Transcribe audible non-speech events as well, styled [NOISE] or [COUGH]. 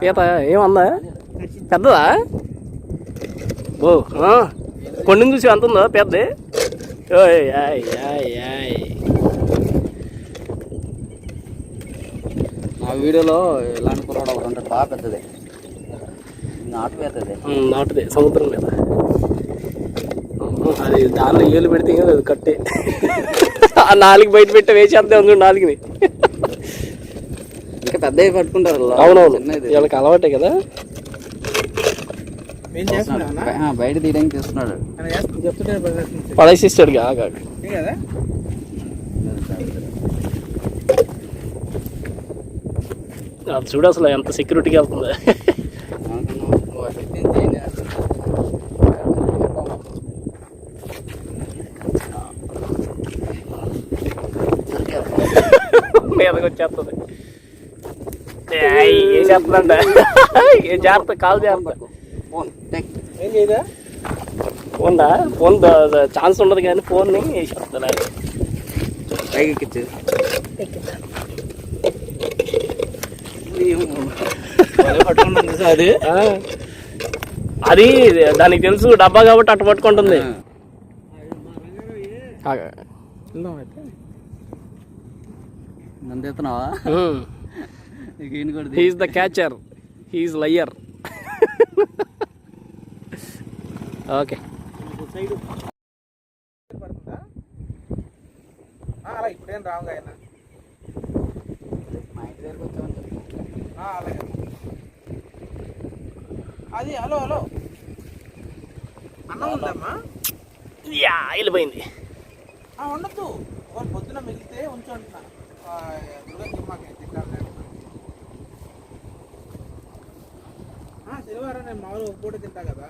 పీత ఏమన్నా పెద్దదా? ఓ ఆ. కొండని చూసి ఎంత ఉందో? పెద్దది? ఓయ్ యాయ్ యాయ్ యాయ్. ఆ వీడియోలో ఇలాంటి కుర్రాడు ఒకటి ఉంటాడు బాగా పెద్దది. నాటు పెద్దది నాటుదే సముద్రం మీద. అది దానిలో ఏలు పెడితే లేదు కట్టే. ఆ నాలుగు బయట పెట్టే వేసేద్దాం నాలుగుని. ఇంకా పెద్దవి పట్టుకుంటారు వాళ్ళు. అవునవును. వీళ్ళకి అలవాటే కదా బయట తీయడానికి తీస్తున్నాడు. పడేసిస్తాడు ఆగా ఏ కదా అది చూడు అసలు ఎంత సెక్యూరిటీగా వెళ్తుంది? [LAUGHS] మీదకి వచ్చేస్తుంది ఏం చేస్తుందంట [LAUGHS] ఏం జాగ్రత్త కాలు జాగ్రత్త ఫోన్ ఏం చేయదా ఫోన్దా? ఫోన్ ఛాన్స్ ఉండదు కానీ ఫోన్ని వేసేస్తుంది పైకి ఎక్కించు. పట్టుకుంటుంది సార్ అది. అది దానికి తెలుసు డబ్బా కాబట్టి అట్ట పట్టుకుంటుంది. వెళ్దాం he's the catcher he's liar okay అలా ఇప్పుడేం రావుగా ఆయన మా ఇంటి దగ్గరకు వచ్చామని చెప్పు. ఆ, అలాగే అది హలో హలో. అన్నం ఉందమ్మా? యా వెళ్ళిపోయింది ఉండొద్దు. వాళ్ళు పొద్దున మిగిలితే ఉంచు అంటున్నా. శనివారం నేను మామూలుగా ఒక పూట తింటా కదా